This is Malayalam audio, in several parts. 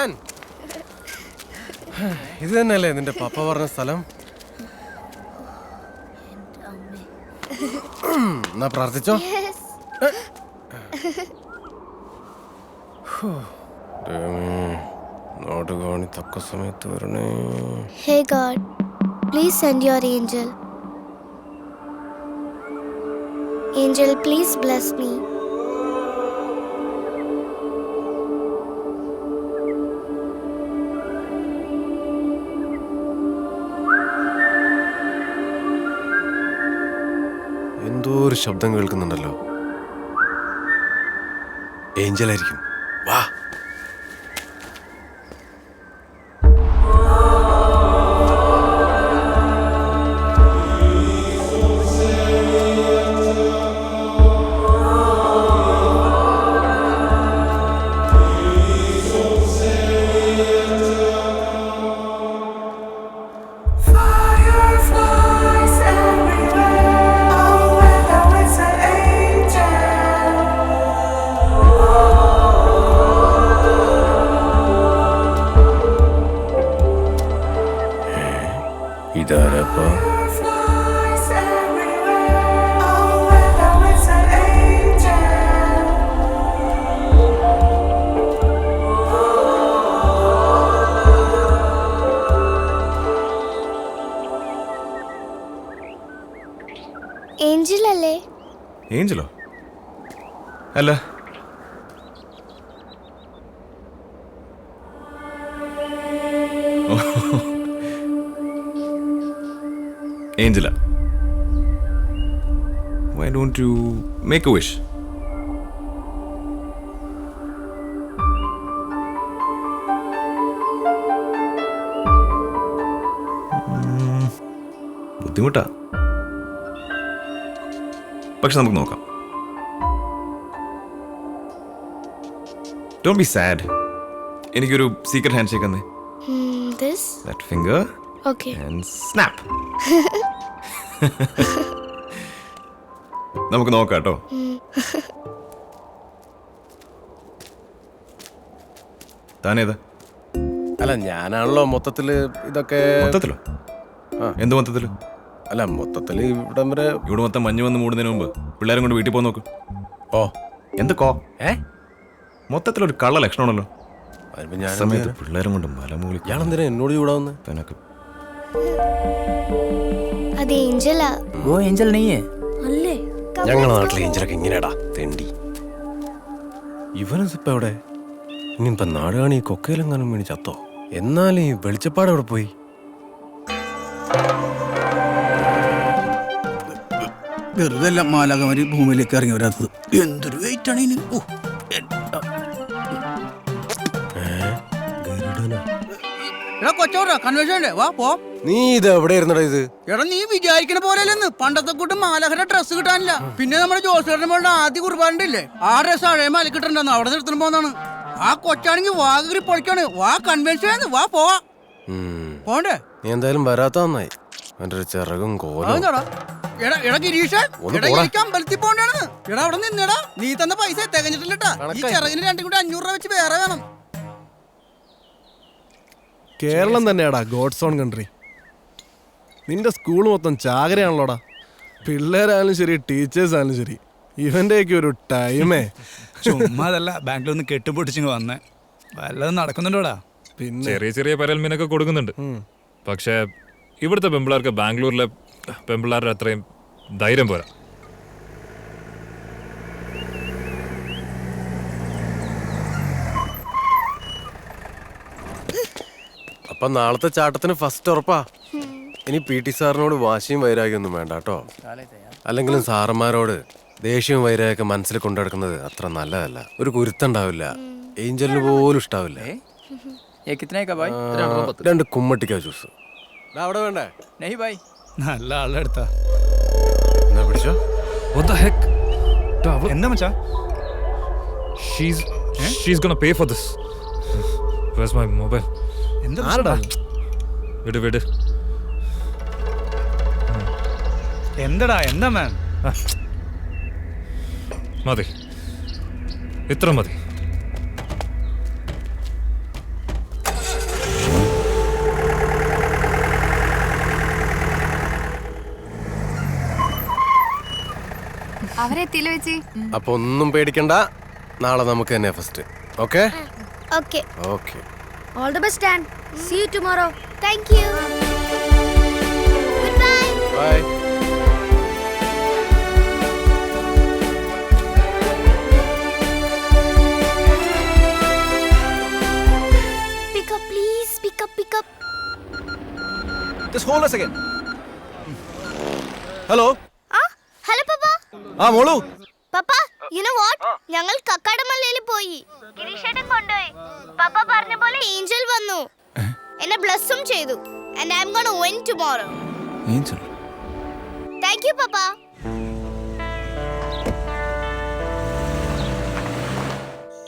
ആൻ ഇത് തന്നെയല്ലേ നിന്റെ പപ്പ പറഞ്ഞ സ്ഥലം എന്നാ പ്രാർത്ഥിച്ചോ ദൈവമേ, നാട് കാണി തക്ക സമയത്ത് വരണേ hey God please send your angel. Angel, please bless me. എന്തോ ഒരു ശബ്ദം കേൾക്കുന്നുണ്ടല്ലോ. ഏഞ്ചലായിരിക്കും. വാ. ഏഞ്ചലോ? അല്ല. Angela. Why don't you make a wish ബുദ്ധിമുട്ടാ. പക്ഷെ നമുക്ക് നോക്കാം. ഡോണ്ട് ബി സാഡ് എനിക്കൊരു സീക്രട്ട് ഹാൻഡ് ഷേക്ക് തന്നെ this that finger okay and snap നമുക്ക് നോക്കാം കേട്ടോ. താനേതാ? അല്ല ഞാനാണല്ലോ മൊത്തത്തിൽ ഇതൊക്കെ മൊത്തത്തിലോ? എന്ത് മൊത്തത്തിൽ? അല്ല മൊത്തത്തിൽ ഇവിടം വരെ ഇവിടെ മൊത്തം മഞ്ഞ് വന്ന് മൂടുന്നതിന് മുമ്പ് പിള്ളേരും കൊണ്ട് വീട്ടിൽ പോകാൻ നോക്ക്. ഓ എന്തൊക്കോ? ഏ? മൊത്തത്തിൽ ഒരു കള്ള ലക്ഷണമാണല്ലോ. അതിപ്പോ ഞാൻ സമയത്ത് പിള്ളേരും കൊണ്ട് മലമൂളി ഞാനെന്തിനാ എന്നോട് ചൂടാവുന്നത് തനക്ക് അത് ഏഞ്ചലാ. ഓ ഏഞ്ചൽ നെയ്യേ അല്ലേ? ഞങ്ങളുടെ നാട്ടിലെ ഏഞ്ചലൊക്കെ ഇങ്ങനെയാടാ തെണ്ടി. ഇവനസിപ്പ എവിടെ ഇനിയിപ്പം നാടുകാണി കൊക്കയിലെങ്ങാനും വീണ് ചത്തോ? എന്നാലും ഈ വെളിച്ചപ്പാട് അവിടെ പോയി? വെറുതെ അല്ല മാലാകമാര് ഭൂമിയിലേക്ക് ഇറങ്ങി വരാത്തത്. എന്തൊരു വെയിറ്റ് ആണ് ഇതിന്. ഓ, എടാ. കൊച്ചോടാ കൺവെൻഷൻ വാ പോ. നീ ഇത് എവിടെ ഇരുന്നടാ ഇത്? എടാ നീ വിചാരിക്കണ പോലെയല്ലെന്ന്. പണ്ടത്തെ കൂട്ട് മാലഹര ഡ്രസ്സ് കിട്ടാനില്ല. പിന്നെ നമ്മുടെ ജോസേട്ടൻ പോലുള്ള ആദ്യ കുർബാനുണ്ടല്ലേ? ആ ഡ്രസ് അഴയ മലക്കിട്ടുണ്ടെന്ന് അവിടെ നിർത്തണം പോന്നാണ്. ആ കൊച്ചാണെങ്കിൽ വാഗിരി പൊളിക്കാണ്. വാ കൺവെൻഷൻ വാ പോവാ. പോണ്ടേ? നീ എന്തായാലും വരാത്ത നന്നായി. ഒരു ചിറകും കോലും. അതെന്താടാ എടാ? എടാ ഗിരീഷേ ഒന്ന് എടാ പോടാ. എനിക്ക് അമ്പലത്തിൽ പോണ്ടാണ് എടാ അവിടെ നിന്നെടാ. നീ തന്ന പൈസ തികഞ്ഞിട്ടില്ലട്ടാ. ഈ കണക്കായി. ചിറകിന് രണ്ടും കൂടി അഞ്ഞൂറ് രൂപ വെച്ച് വേറെ വേണം. കേരളം തന്നെയാടാ ഗോഡ്സ് ഓൺ കൺട്രി. നിന്റെ സ്കൂൾ മൊത്തം ചാകരയാണല്ലോടാ. പിള്ളേരായാലും ശരി ടീച്ചേഴ്സ് ആയാലും ശരി ഇവന്റെയൊക്കെ ഒരു ടൈമേ. ചുമ്മാ അതല്ല ബാങ്കിൽ ഒന്ന് കെട്ടുപൊട്ടിച്ചിങ് വന്നേ. വല്ലതും നടക്കുന്നുണ്ടോടാ? പിന്നെ? ചെറിയ ചെറിയ പരൽമീനൊക്കെ കൊടുക്കുന്നുണ്ട്. പക്ഷേ ഇവിടുത്തെ പെമ്പിളാർക്ക് ബാംഗ്ലൂരിലെ പെമ്പിളാരുടെ അത്രയും ധൈര്യം പോരാ. അപ്പൊ നാളത്തെ ചാട്ടത്തിന് ഫസ്റ്റ് ഉറപ്പാ. ഇനി പി ടി സാറിനോട് വാശിയും വൈരാഗ്യൊന്നും വേണ്ട കേട്ടോ. അല്ലെങ്കിലും സാറന്മാരോട് ദേഷ്യവും വൈരാഗ്യൊക്കെ മനസ്സിൽ കൊണ്ടെടുക്കുന്നത് അത്ര നല്ലതല്ല. ഒരു കുരുത്തുണ്ടാവില്ല. ഏഞ്ചലിന് പോലും ഇഷ്ടാവില്ല. രണ്ട് കുമ്മട്ടിക്ക ജ്യൂസ് അവിടെ വേണ്ടേ? നെയ് ബൈ നല്ല ആളുടെ അടുത്താ. എന്നാ പിടിച്ചോ? എന്താ മച്ചാ? She's she's gonna pay for this. Where's my mobile? എന്താ ആരടാ? വിട് വിട്. എന്തടാ? എന്താ മാൻ മതി. ഇത്ര മതി. അപ്പൊ ഒന്നും പേടിക്കണ്ട. നാളെ നമുക്ക് തന്നെ first. Okay? All the best and see you tomorrow thank you bye Just hold us again. Hmm. Hello? ആ മോളു. പപ്പ യു നോ വാട്ട് ഞങ്ങൾ കക്കാടമല്ലയിൽ പോയി. ഗിരീഷേട്ടൻ കൊണ്ടുപോയി. പപ്പ പറഞ്ഞ പോലെ ഏഞ്ചൽ വന്നു. എന്നെ ബ്ലസ്സും ചെയ്തു. And I am gonna win tomorrow thank you പപ്പ.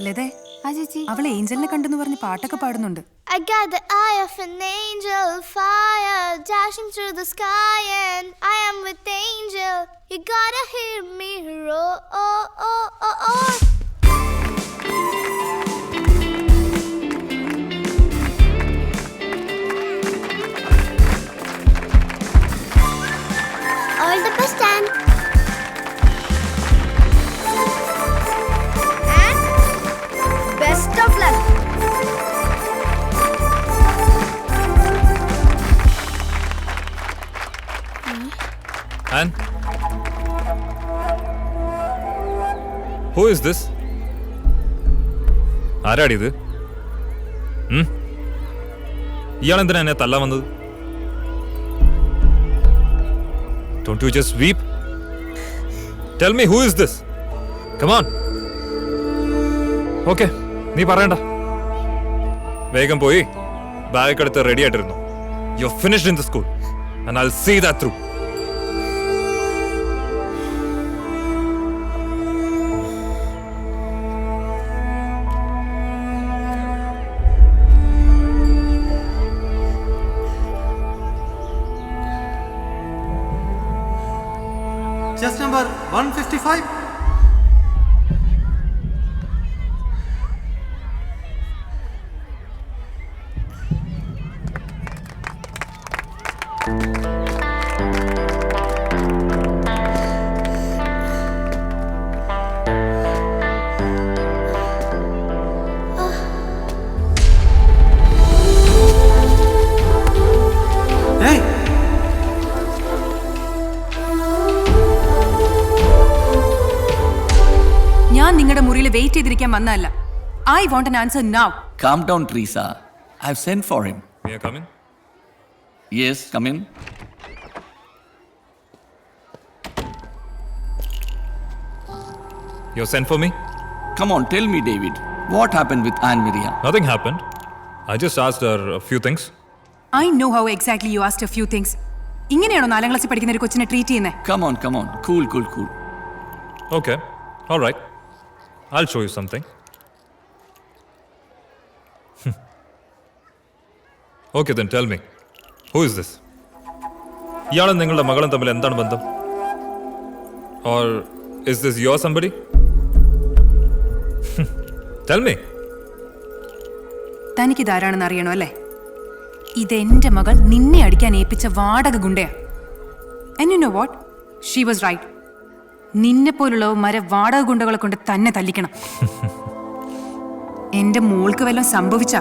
ലതേ ആ ചേച്ചി അവൾ ഏഞ്ചലിനെ കണ്ടെന്ന് പറഞ്ഞ് പാട്ടൊക്കെ പാടുന്നുണ്ട് I got the eye of an angel, fire dashing through the sky, and I am with angel. You gotta hear me roar. And who is this ആരാടി ഇത്? ഇയാൾ എന്തിനാ എന്നെ തല്ലാൻ വന്നത്? Don't you just weep tell me who is this come on okay നീ പറയണ്ട. വേഗം പോയി. ബാഗ് എടുത്ത് ready ആയിട്ടിരുന്നു. You finished in the school and I see that through Chest number 155. നിങ്ങളുടെ വെയിറ്റ് ചെയ്തിരിക്കാൻ വന്നതല്ല I want an answer now Calm down Treesa I have send for him I come in? Yes come in. You sent for me? Come on, tell me, David. What happened with Anne Miriam? Nothing happened. I just asked her a few things. I know how exactly you asked a few things ഇങ്ങനെയാണോ നാലാം ക്ലാസ്സിൽ പഠിക്കുന്ന ഒരു കൊച്ചിനെ ട്രീറ്റ് ചെയ്യുന്നത് Come on, come on. Cool, cool, cool. Okay. All right. I'll show you something. Okay then tell me who is this ഇയാളും നിങ്ങളുടെ മകളും തമ്മിൽ എന്താണ് ബന്ധം? Or is this your somebody tell me തനിക്ക് ഇതാരാണെന്ന് അറിയണോ അല്ലേ? ഇതെന്റെ മകൾ നിന്നെ അടിക്കാൻ ഏൽപ്പിച്ച വാടക ഗുണ്ടയാ. എന്നു know what she was right നിന്നെ പോലുള്ളവന്മാരെ വാടക ഗുണ്ടകളെ കൊണ്ട് തന്നെ തല്ലിക്കണം. എന്റെ മോൾക്ക് വല്ലതും സംഭവിച്ച?